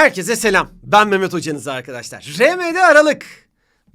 Herkese selam. Ben Mehmet Hocanız arkadaşlar. RMD Aralık.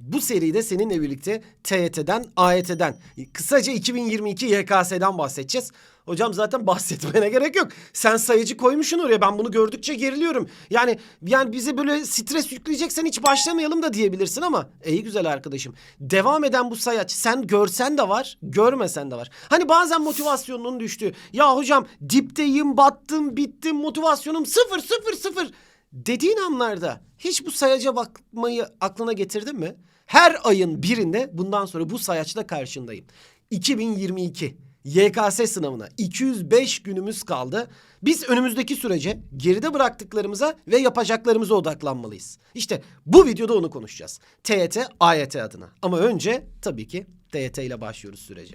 Bu seride seninle birlikte TYT'den, AYT'den, kısaca 2022 YKS'den bahsedeceğiz. Hocam zaten bahsetmene gerek yok. Sen sayıcı koymuşsun oraya. Ben bunu gördükçe geriliyorum. Yani yani bize böyle stres yükleyeceksen hiç başlamayalım da diyebilirsin ama iyi güzel arkadaşım. Devam eden bu sayaç sen görsen de var, görmesen de var. Hani bazen motivasyonunun düştüğü. Ya hocam dipteyim, battım, bittim, motivasyonum sıfır sıfır sıfır dediğin anlarda hiç bu sayaca bakmayı aklına getirdin mi? Her ayın birinde bundan sonra bu sayaçla karşındayım. 2022 YKS sınavına 205 günümüz kaldı. Biz önümüzdeki sürece geride bıraktıklarımıza ve yapacaklarımıza odaklanmalıyız. İşte bu videoda onu konuşacağız. TYT, AYT adına. Ama önce tabii ki TYT ile başlıyoruz sürece.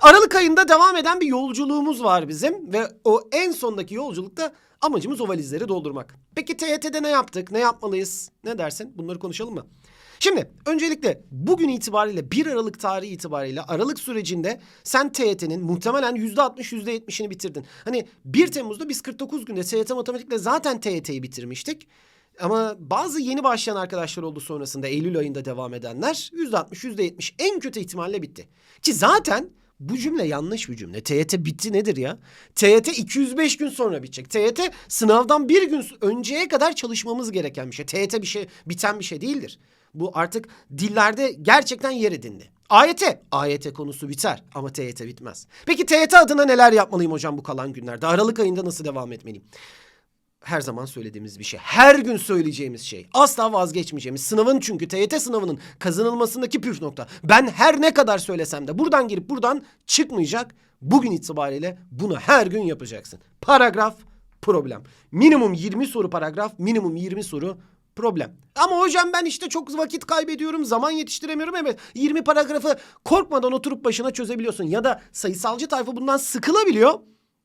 Aralık ayında devam eden bir yolculuğumuz var bizim ve o en sondaki yolculukta amacımız o valizleri doldurmak. Peki TYT'de ne yaptık? Ne yapmalıyız? Ne dersin? Bunları konuşalım mı? Şimdi öncelikle bugün itibariyle 1 Aralık tarihi itibariyle Aralık sürecinde sen TYT'nin muhtemelen %60 %70'ini bitirdin. Hani 1 Temmuz'da biz 49 günde TYT matematikle zaten TYT'yi bitirmiştik. Ama bazı yeni başlayan arkadaşlar oldu sonrasında Eylül ayında devam edenler %60 %70 en kötü ihtimalle bitti. Ki zaten bu cümle yanlış bir cümle. TYT bitti nedir ya? TYT 205 gün sonra bitecek. TYT sınavdan bir gün önceye kadar çalışmamız gereken bir şey. TYT bir şey biten bir şey değildir. Bu artık dillerde gerçekten yer edindi. AYT, AYT konusu biter ama TYT bitmez. Peki TYT adına neler yapmalıyım hocam bu kalan günlerde? Aralık ayında nasıl devam etmeliyim? her zaman söylediğimiz bir şey. Her gün söyleyeceğimiz şey. Asla vazgeçmeyeceğimiz. Sınavın çünkü TYT sınavının kazanılmasındaki püf nokta. Ben her ne kadar söylesem de buradan girip buradan çıkmayacak. Bugün itibariyle bunu her gün yapacaksın. Paragraf problem. Minimum 20 soru paragraf, minimum 20 soru problem. Ama hocam ben işte çok vakit kaybediyorum, zaman yetiştiremiyorum. Evet 20 paragrafı korkmadan oturup başına çözebiliyorsun. Ya da sayısalcı tayfa bundan sıkılabiliyor.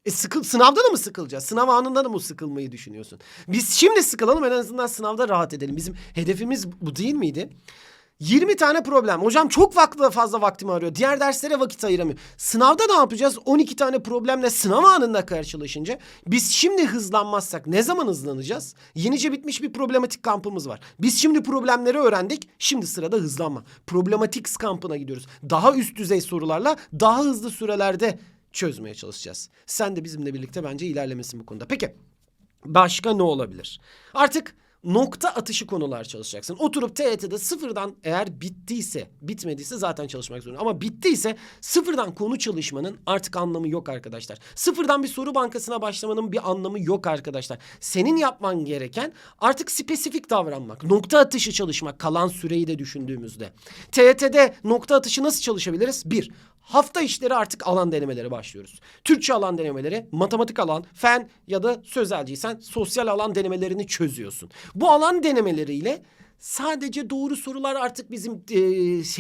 E sıkıl, sınavda da mı sıkılacağız? Sınav anında da mı sıkılmayı düşünüyorsun? Biz şimdi sıkılalım en azından sınavda rahat edelim. Bizim hedefimiz bu değil miydi? 20 tane problem. Hocam çok vakti fazla vaktimi arıyor. Diğer derslere vakit ayıramıyor. Sınavda ne yapacağız? 12 tane problemle sınav anında karşılaşınca biz şimdi hızlanmazsak ne zaman hızlanacağız? Yenice bitmiş bir problematik kampımız var. Biz şimdi problemleri öğrendik. Şimdi sırada hızlanma. Problematik kampına gidiyoruz. Daha üst düzey sorularla daha hızlı sürelerde çözmeye çalışacağız. Sen de bizimle birlikte bence ilerlemesin bu konuda. Peki başka ne olabilir? Artık nokta atışı konular çalışacaksın. Oturup TYT'de sıfırdan eğer bittiyse, bitmediyse zaten çalışmak zorunda. Ama bittiyse sıfırdan konu çalışmanın artık anlamı yok arkadaşlar. Sıfırdan bir soru bankasına başlamanın bir anlamı yok arkadaşlar. Senin yapman gereken artık spesifik davranmak. Nokta atışı çalışmak kalan süreyi de düşündüğümüzde. TYT'de nokta atışı nasıl çalışabiliriz? Bir, hafta işleri artık alan denemeleri başlıyoruz. Türkçe alan denemeleri, matematik alan, fen ya da sözelciysen sosyal alan denemelerini çözüyorsun. Bu alan denemeleriyle sadece doğru sorular artık bizim e,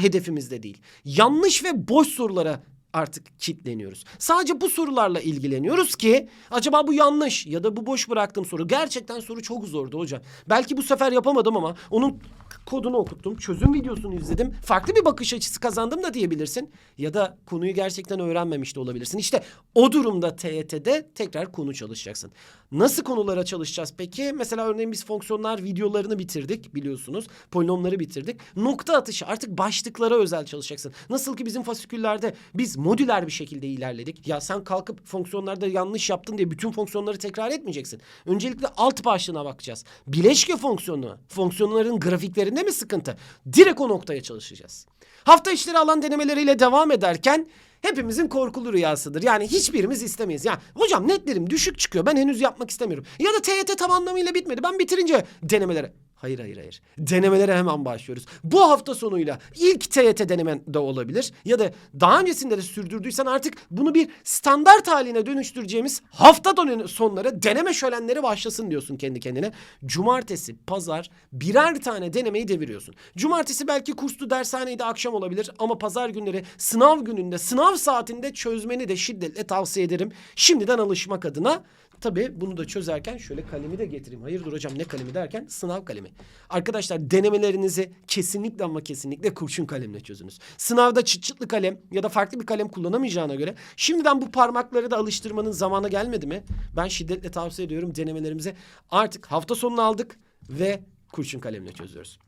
hedefimizde değil. Yanlış ve boş sorulara artık kitleniyoruz. Sadece bu sorularla ilgileniyoruz ki acaba bu yanlış ya da bu boş bıraktığım soru gerçekten soru çok zordu hocam. Belki bu sefer yapamadım ama onun kodunu okuttum, çözüm videosunu izledim. Farklı bir bakış açısı kazandım da diyebilirsin. Ya da konuyu gerçekten öğrenmemiş de olabilirsin. İşte o durumda TYT'de tekrar konu çalışacaksın. Nasıl konulara çalışacağız peki? Mesela örneğin biz fonksiyonlar videolarını bitirdik biliyorsunuz. Polinomları bitirdik. Nokta atışı artık başlıklara özel çalışacaksın. Nasıl ki bizim fasiküllerde biz modüler bir şekilde ilerledik. Ya sen kalkıp fonksiyonlarda yanlış yaptın diye bütün fonksiyonları tekrar etmeyeceksin. Öncelikle alt başlığına bakacağız. Bileşke fonksiyonu, fonksiyonların grafiklerinde mi sıkıntı? Direkt o noktaya çalışacağız. Hafta işleri alan denemeleriyle devam ederken hepimizin korkulu rüyasıdır. Yani hiçbirimiz istemeyiz. Ya hocam netlerim düşük çıkıyor. Ben henüz yapmak istemiyorum. Ya da TYT tam anlamıyla bitmedi. Ben bitirince denemelere Hayır hayır hayır. Denemelere hemen başlıyoruz. Bu hafta sonuyla ilk TYT denemen de olabilir. Ya da daha öncesinde de sürdürdüysen artık bunu bir standart haline dönüştüreceğimiz hafta sonları deneme şölenleri başlasın diyorsun kendi kendine. Cumartesi, pazar birer tane denemeyi deviriyorsun. Cumartesi belki kurslu dershaneydi akşam olabilir ama pazar günleri sınav gününde, sınav saatinde çözmeni de şiddetle tavsiye ederim. Şimdiden alışmak adına Tabii bunu da çözerken şöyle kalemi de getireyim. Hayırdır hocam ne kalemi derken sınav kalemi. Arkadaşlar denemelerinizi kesinlikle ama kesinlikle kurşun kalemle çözünüz. Sınavda çıt çıtlı kalem ya da farklı bir kalem kullanamayacağına göre şimdiden bu parmakları da alıştırmanın zamanı gelmedi mi? Ben şiddetle tavsiye ediyorum denemelerimize. Artık hafta sonunu aldık. ve kurşun kalemle çözüyoruz.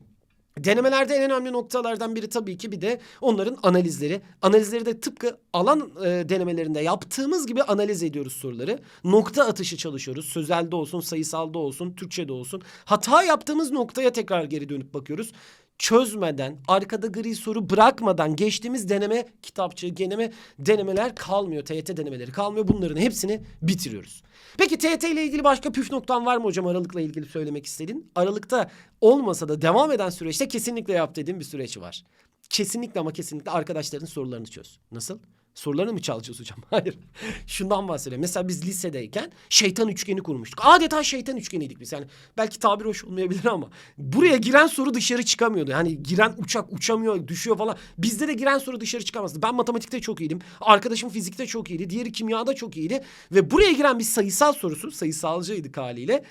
Denemelerde en önemli noktalardan biri tabii ki bir de onların analizleri. Analizleri de tıpkı alan e, denemelerinde yaptığımız gibi analiz ediyoruz soruları. Nokta atışı çalışıyoruz. Sözelde olsun, sayısalda olsun, Türkçe'de olsun. Hata yaptığımız noktaya tekrar geri dönüp bakıyoruz. Çözmeden, arkada gri soru bırakmadan geçtiğimiz deneme kitapçığı, deneme denemeler kalmıyor. TYT denemeleri kalmıyor. Bunların hepsini bitiriyoruz. Peki TYT ile ilgili başka püf noktan var mı hocam Aralık'la ilgili söylemek istediğin? Aralıkta olmasa da devam eden süreçte kesinlikle yap dediğim bir süreç var. Kesinlikle ama kesinlikle arkadaşların sorularını çöz. Nasıl? Sorularını mı çalacağız hocam? Hayır. Şundan bahsediyorum. Mesela biz lisedeyken şeytan üçgeni kurmuştuk. Adeta şeytan üçgeniydik biz. Yani belki tabir hoş olmayabilir ama buraya giren soru dışarı çıkamıyordu. Yani giren uçak uçamıyor, düşüyor falan. Bizde de giren soru dışarı çıkamazdı. Ben matematikte çok iyiydim. Arkadaşım fizikte çok iyiydi. Diğeri kimyada çok iyiydi. Ve buraya giren bir sayısal sorusu, sayısalcıydık haliyle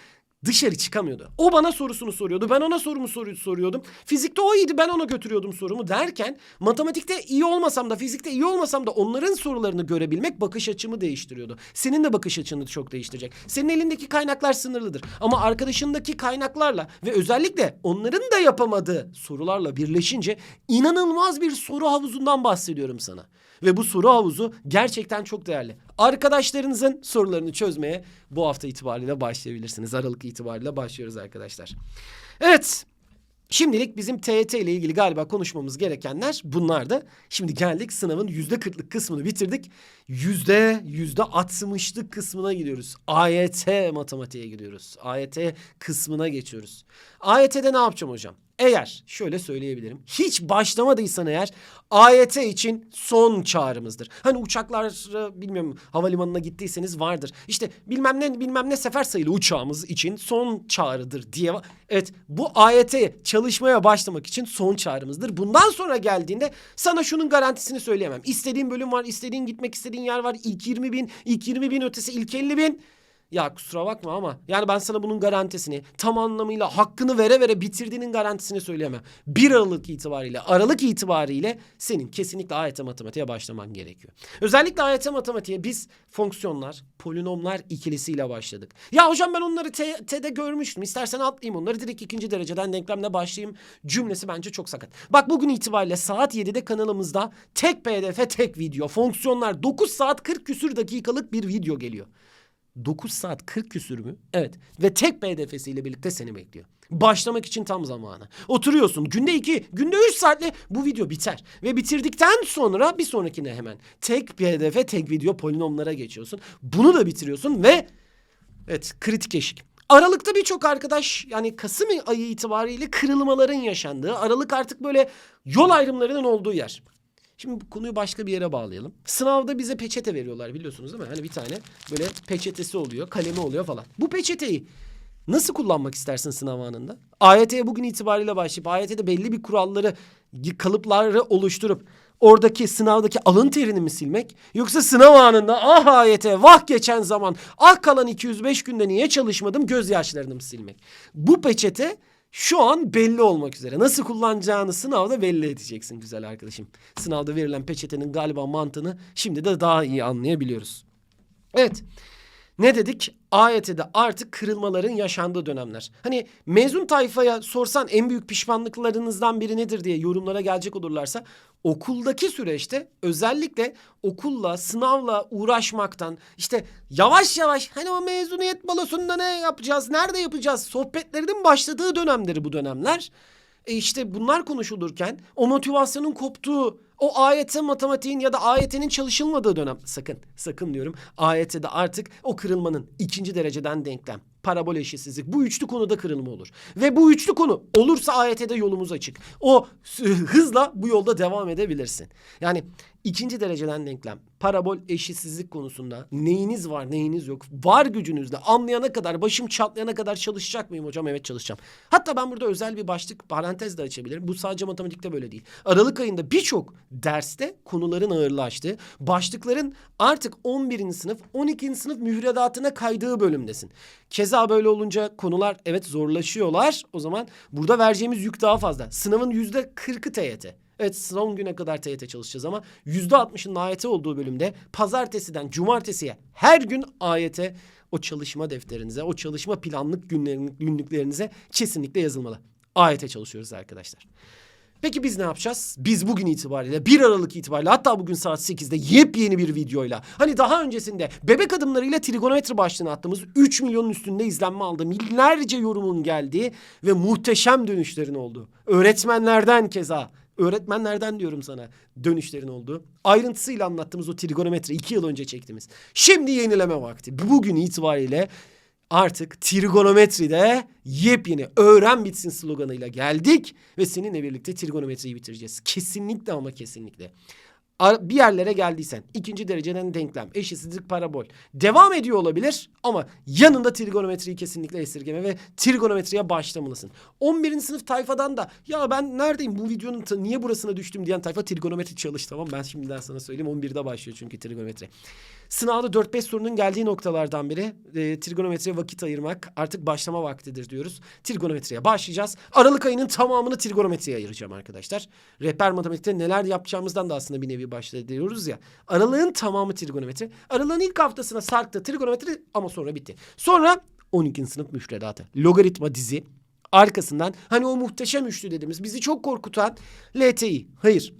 dışarı çıkamıyordu. O bana sorusunu soruyordu. Ben ona sorumu soru soruyordum. Fizikte o iyiydi. Ben ona götürüyordum sorumu derken matematikte iyi olmasam da fizikte iyi olmasam da onların sorularını görebilmek bakış açımı değiştiriyordu. Senin de bakış açını çok değiştirecek. Senin elindeki kaynaklar sınırlıdır. Ama arkadaşındaki kaynaklarla ve özellikle onların da yapamadığı sorularla birleşince inanılmaz bir soru havuzundan bahsediyorum sana. Ve bu soru havuzu gerçekten çok değerli. Arkadaşlarınızın sorularını çözmeye bu hafta itibariyle başlayabilirsiniz. Aralık itibariyle başlıyoruz arkadaşlar. Evet. Şimdilik bizim TYT ile ilgili galiba konuşmamız gerekenler bunlardı. Şimdi geldik sınavın yüzde kırklık kısmını bitirdik. Yüzde yüzde altmışlık kısmına gidiyoruz. AYT matematiğe gidiyoruz. AYT kısmına geçiyoruz. AYT'de ne yapacağım hocam? Eğer şöyle söyleyebilirim. Hiç başlamadıysan eğer AYT için son çağrımızdır. Hani uçaklar bilmiyorum havalimanına gittiyseniz vardır. İşte bilmem ne bilmem ne sefer sayılı uçağımız için son çağrıdır diye. Evet bu AYT çalışmaya başlamak için son çağrımızdır. Bundan sonra geldiğinde sana şunun garantisini söyleyemem. İstediğin bölüm var, istediğin gitmek istediğin yer var. İlk 20 bin, ilk 20 bin ötesi, ilk 50 bin. Ya kusura bakma ama yani ben sana bunun garantisini tam anlamıyla hakkını vere vere bitirdiğinin garantisini söyleyemem. 1 Aralık itibariyle, Aralık itibariyle senin kesinlikle AYT matematiğe başlaman gerekiyor. Özellikle AYT matematiğe biz fonksiyonlar, polinomlar ikilisiyle başladık. Ya hocam ben onları TET'de görmüştüm. İstersen atlayayım onları direkt ikinci dereceden denklemle başlayayım. Cümlesi bence çok sakat. Bak bugün itibariyle saat 7'de kanalımızda tek pdf tek video fonksiyonlar 9 saat 40 küsür dakikalık bir video geliyor. 9 saat 40 küsür mü? Evet. Ve tek PDF'siyle birlikte seni bekliyor. Başlamak için tam zamanı. Oturuyorsun günde 2, günde 3 saatle bu video biter. Ve bitirdikten sonra bir sonrakine hemen tek PDF, tek video polinomlara geçiyorsun. Bunu da bitiriyorsun ve evet kritik eşik. Aralıkta birçok arkadaş yani Kasım ayı itibariyle kırılmaların yaşandığı, Aralık artık böyle yol ayrımlarının olduğu yer. Şimdi konuyu başka bir yere bağlayalım. Sınavda bize peçete veriyorlar biliyorsunuz değil mi? Hani bir tane böyle peçetesi oluyor, kalemi oluyor falan. Bu peçeteyi nasıl kullanmak istersin sınav anında? AYT'ye bugün itibariyle başlayıp AYT'de belli bir kuralları, kalıpları oluşturup oradaki sınavdaki alın terini mi silmek? Yoksa sınav anında ah AYT vah geçen zaman ah kalan 205 günde niye çalışmadım gözyaşlarını mı silmek? Bu peçete şu an belli olmak üzere. Nasıl kullanacağını sınavda belli edeceksin güzel arkadaşım. Sınavda verilen peçetenin galiba mantığını şimdi de daha iyi anlayabiliyoruz. Evet. Ne dedik? AYT'de artık kırılmaların yaşandığı dönemler. Hani mezun tayfaya sorsan en büyük pişmanlıklarınızdan biri nedir diye yorumlara gelecek olurlarsa okuldaki süreçte özellikle okulla, sınavla uğraşmaktan işte yavaş yavaş hani o mezuniyet balosunda ne yapacağız, nerede yapacağız sohbetlerinin başladığı dönemleri bu dönemler. E işte bunlar konuşulurken o motivasyonun koptuğu o AYT matematiğin ya da AYT'nin çalışılmadığı dönem sakın sakın diyorum AYT'de artık o kırılmanın ikinci dereceden denklem parabol eşitsizlik bu üçlü konuda kırılma olur. Ve bu üçlü konu olursa AYT'de yolumuz açık. O hızla bu yolda devam edebilirsin. Yani ikinci dereceden denklem parabol eşitsizlik konusunda neyiniz var neyiniz yok var gücünüzle anlayana kadar başım çatlayana kadar çalışacak mıyım hocam evet çalışacağım. Hatta ben burada özel bir başlık parantez de açabilirim. Bu sadece matematikte böyle değil. Aralık ayında birçok derste konuların ağırlaştığı başlıkların artık 11. sınıf 12. sınıf müfredatına kaydığı bölümdesin. Keza böyle olunca konular evet zorlaşıyorlar. O zaman burada vereceğimiz yük daha fazla. Sınavın yüzde 40'ı TYT. Evet son güne kadar TYT çalışacağız ama %60'ın AYT olduğu bölümde pazartesiden cumartesiye her gün AYT o çalışma defterinize, o çalışma planlık günlerin, günlüklerinize kesinlikle yazılmalı. AYT çalışıyoruz arkadaşlar. Peki biz ne yapacağız? Biz bugün itibariyle 1 Aralık itibariyle hatta bugün saat 8'de yepyeni bir videoyla hani daha öncesinde bebek adımlarıyla trigonometri başlığını attığımız 3 milyonun üstünde izlenme aldı. Binlerce yorumun geldiği ve muhteşem dönüşlerin olduğu. Öğretmenlerden keza öğretmenlerden diyorum sana dönüşlerin olduğu. Ayrıntısıyla anlattığımız o trigonometri 2 yıl önce çektiğimiz. Şimdi yenileme vakti. Bugün itibariyle artık trigonometride yepyeni öğren bitsin sloganıyla geldik ve seninle birlikte trigonometriyi bitireceğiz. Kesinlikle ama kesinlikle. Bir yerlere geldiysen ikinci dereceden denklem, eşitsizlik, parabol devam ediyor olabilir ama yanında trigonometriyi kesinlikle esirgeme ve trigonometriye başlamalısın. 11. sınıf tayfadan da ya ben neredeyim bu videonun niye burasına düştüm diyen tayfa trigonometri çalış tamam ben şimdiden sana söyleyeyim 11'de başlıyor çünkü trigonometri. Sınavda 4-5 sorunun geldiği noktalardan biri e, trigonometriye vakit ayırmak artık başlama vaktidir diyoruz. Trigonometriye başlayacağız. Aralık ayının tamamını trigonometriye ayıracağım arkadaşlar. Rehber matematikte neler yapacağımızdan da aslında bir nevi başlıyoruz ya. Aralığın tamamı trigonometri. Aralığın ilk haftasına sarktı trigonometri ama sonra bitti. Sonra 12. sınıf müfredatı. Logaritma dizi. Arkasından hani o muhteşem üçlü dediğimiz bizi çok korkutan LTI. Hayır.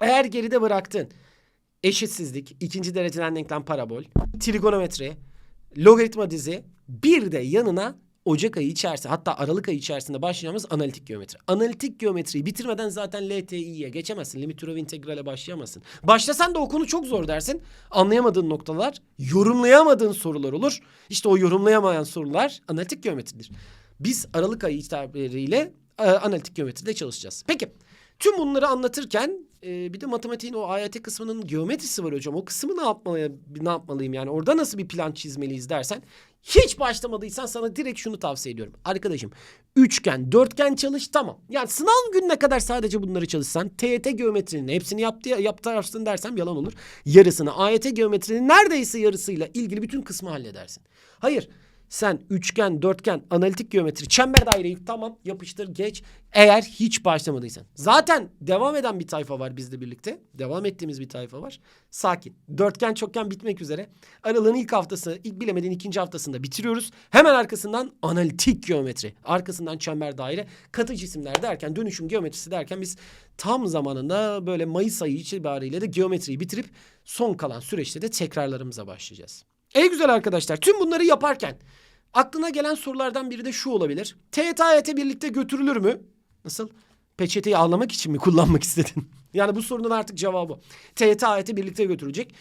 Eğer geride bıraktın eşitsizlik, ikinci dereceden denklem parabol, trigonometri, logaritma dizi, bir de yanına Ocak ayı içerisinde hatta Aralık ayı içerisinde başlayacağımız analitik geometri. Analitik geometriyi bitirmeden zaten LTI'ye geçemezsin. Limit türev integrale başlayamazsın. Başlasan da o konu çok zor dersin. Anlayamadığın noktalar, yorumlayamadığın sorular olur. İşte o yorumlayamayan sorular analitik geometridir. Biz Aralık ayı itibariyle e, analitik geometride çalışacağız. Peki tüm bunları anlatırken e, bir de matematiğin o AYT kısmının geometrisi var hocam. O kısmı ne yapmalıyım, ne yapmalıyım yani? Orada nasıl bir plan çizmeliyiz dersen hiç başlamadıysan sana direkt şunu tavsiye ediyorum. Arkadaşım üçgen, dörtgen çalış tamam. Yani sınav gününe kadar sadece bunları çalışsan TYT geometrinin hepsini yaptı, yaptırarsın dersem yalan olur. Yarısını AYT geometrinin neredeyse yarısıyla ilgili bütün kısmı halledersin. Hayır sen üçgen, dörtgen, analitik geometri, çember daireyi tamam yapıştır geç. Eğer hiç başlamadıysan. Zaten devam eden bir tayfa var bizle birlikte. Devam ettiğimiz bir tayfa var. Sakin. Dörtgen, çokgen bitmek üzere. Aralığın ilk haftası, ilk bilemediğin ikinci haftasında bitiriyoruz. Hemen arkasından analitik geometri. Arkasından çember daire, katı cisimler derken, dönüşüm geometrisi derken biz tam zamanında böyle Mayıs ayı itibariyle de geometriyi bitirip son kalan süreçte de tekrarlarımıza başlayacağız. Ey güzel arkadaşlar tüm bunları yaparken aklına gelen sorulardan biri de şu olabilir. TYT birlikte götürülür mü? Nasıl? Peçeteyi ağlamak için mi kullanmak istedin? yani bu sorunun artık cevabı. TYT birlikte götürecek.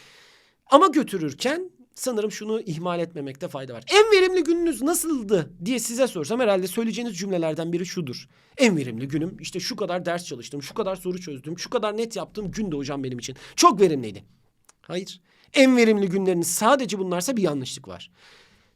Ama götürürken sanırım şunu ihmal etmemekte fayda var. En verimli gününüz nasıldı diye size sorsam herhalde söyleyeceğiniz cümlelerden biri şudur. En verimli günüm işte şu kadar ders çalıştım, şu kadar soru çözdüm, şu kadar net yaptığım gündü hocam benim için. Çok verimliydi. Hayır. En verimli günleriniz sadece bunlarsa bir yanlışlık var.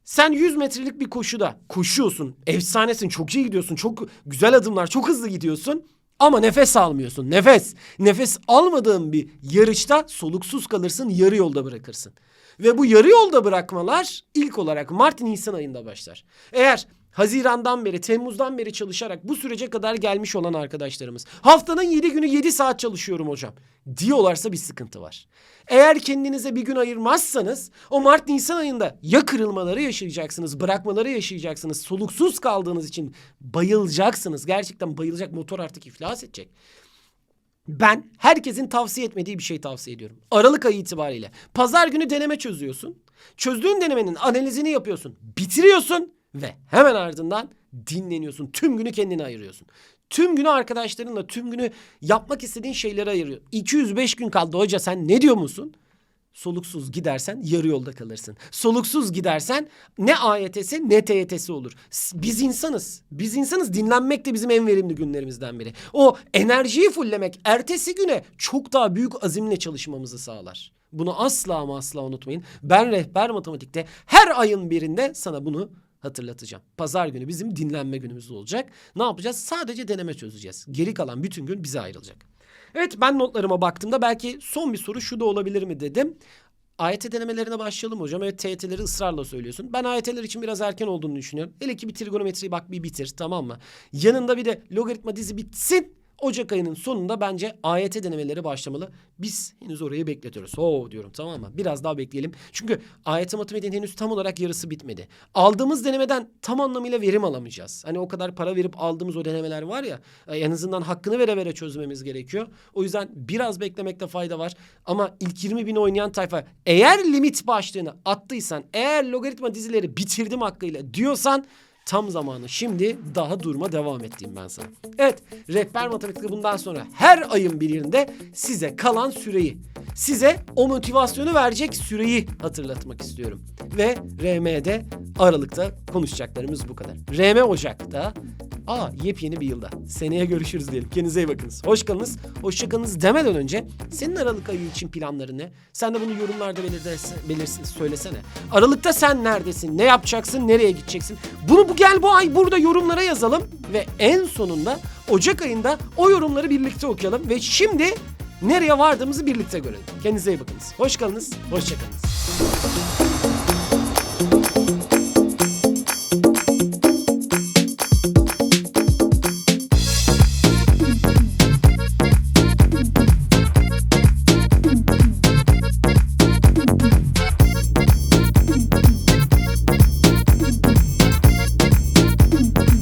Sen 100 metrelik bir koşuda koşuyorsun. Efsanesin. Çok iyi gidiyorsun. Çok güzel adımlar. Çok hızlı gidiyorsun. Ama nefes almıyorsun. Nefes. Nefes almadığın bir yarışta soluksuz kalırsın. Yarı yolda bırakırsın. Ve bu yarı yolda bırakmalar ilk olarak Mart-Nisan ayında başlar. Eğer Haziran'dan beri, Temmuz'dan beri çalışarak bu sürece kadar gelmiş olan arkadaşlarımız. Haftanın 7 günü 7 saat çalışıyorum hocam. Diyorlarsa bir sıkıntı var. Eğer kendinize bir gün ayırmazsanız o Mart Nisan ayında ya kırılmaları yaşayacaksınız, bırakmaları yaşayacaksınız. Soluksuz kaldığınız için bayılacaksınız. Gerçekten bayılacak motor artık iflas edecek. Ben herkesin tavsiye etmediği bir şey tavsiye ediyorum. Aralık ayı itibariyle. Pazar günü deneme çözüyorsun. Çözdüğün denemenin analizini yapıyorsun. Bitiriyorsun ve hemen ardından dinleniyorsun. Tüm günü kendine ayırıyorsun. Tüm günü arkadaşlarınla, tüm günü yapmak istediğin şeylere ayırıyor. 205 gün kaldı hoca sen ne diyor musun? Soluksuz gidersen yarı yolda kalırsın. Soluksuz gidersen ne AYT'si ne TYT'si olur. Biz insanız. Biz insanız. Dinlenmek de bizim en verimli günlerimizden biri. O enerjiyi fulllemek ertesi güne çok daha büyük azimle çalışmamızı sağlar. Bunu asla ama asla unutmayın. Ben rehber matematikte her ayın birinde sana bunu hatırlatacağım. Pazar günü bizim dinlenme günümüz olacak. Ne yapacağız? Sadece deneme çözeceğiz. Geri kalan bütün gün bize ayrılacak. Evet ben notlarıma baktığımda belki son bir soru şu da olabilir mi dedim. AYT denemelerine başlayalım hocam. Evet TYT'leri ısrarla söylüyorsun. Ben AYT'ler için biraz erken olduğunu düşünüyorum. Hele ki bir trigonometriyi bak bir bitir tamam mı? Yanında bir de logaritma dizi bitsin. Ocak ayının sonunda bence AYT denemeleri başlamalı. Biz henüz orayı bekletiyoruz. Oo diyorum tamam mı? Biraz daha bekleyelim. Çünkü AYT matematiğin henüz tam olarak yarısı bitmedi. Aldığımız denemeden tam anlamıyla verim alamayacağız. Hani o kadar para verip aldığımız o denemeler var ya e, en azından hakkını vere vere çözmemiz gerekiyor. O yüzden biraz beklemekte fayda var. Ama ilk 20 bin oynayan tayfa eğer limit başlığını attıysan eğer logaritma dizileri bitirdim hakkıyla diyorsan tam zamanı. Şimdi daha durma devam ettiğim ben sana. Evet, rehber matematikte bundan sonra her ayın birinde size kalan süreyi, size o motivasyonu verecek süreyi hatırlatmak istiyorum. Ve RM'de Aralık'ta konuşacaklarımız bu kadar. RM Ocak'ta Aa yepyeni bir yılda. Seneye görüşürüz diyelim. Kendinize iyi bakınız. Hoş kalınız. Hoşça kalınız demeden önce senin Aralık ayı için planların ne? Sen de bunu yorumlarda belirtersin, belirsin, söylesene. Aralıkta sen neredesin? Ne yapacaksın? Nereye gideceksin? Bunu bu gel bu ay burada yorumlara yazalım ve en sonunda Ocak ayında o yorumları birlikte okuyalım ve şimdi nereye vardığımızı birlikte görelim. Kendinize iyi bakınız. Hoş kalınız. Hoşça kalınız.